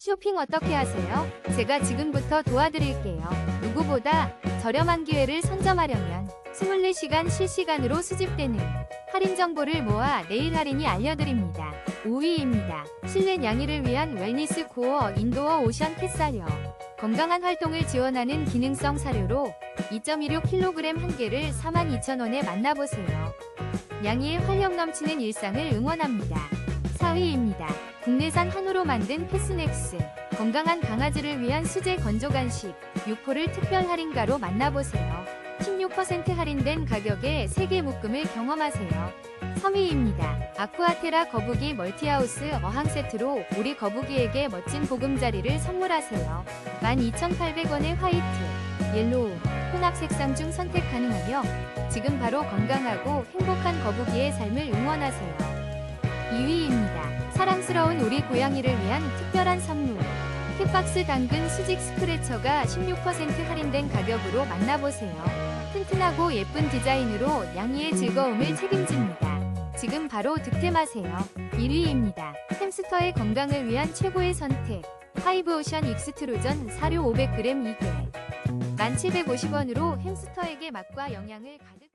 쇼핑 어떻게 하세요? 제가 지금부터 도와드릴게요. 누구보다 저렴한 기회를 선점하려면 24시간 실시간으로 수집되는 할인 정보를 모아 내일 할인이 알려드립니다. 5위입니다. 실내 양의를 위한 웰니스 코어 인도어 오션 캣사료. 건강한 활동을 지원하는 기능성 사료로 2.16kg 한 개를 42,000원에 만나보세요. 양이의 활력 넘치는 일상을 응원합니다. 4위입니다. 국내산 한우로 만든 패스넥스. 건강한 강아지를 위한 수제 건조 간식. 6호를 특별 할인가로 만나보세요. 16% 할인된 가격에 3개 묶음을 경험하세요. 3위입니다. 아쿠아테라 거북이 멀티하우스 어항 세트로 우리 거북이에게 멋진 보금자리를 선물하세요. 12,800원의 화이트, 옐로우, 혼합 색상 중 선택 가능하며 지금 바로 건강하고 행복한 거북이의 삶을 응원하세요. 2위입니다. 사랑스러운 우리 고양이를 위한 특별한 선물. 캣박스 당근 수직 스크래처가 16% 할인된 가격으로 만나보세요. 튼튼하고 예쁜 디자인으로 양이의 즐거움을 책임집니다. 지금 바로 득템하세요. 1위입니다. 햄스터의 건강을 위한 최고의 선택. 파이브오션 익스트로전 사료 500g 2개. 1750원으로 햄스터에게 맛과 영양을 가득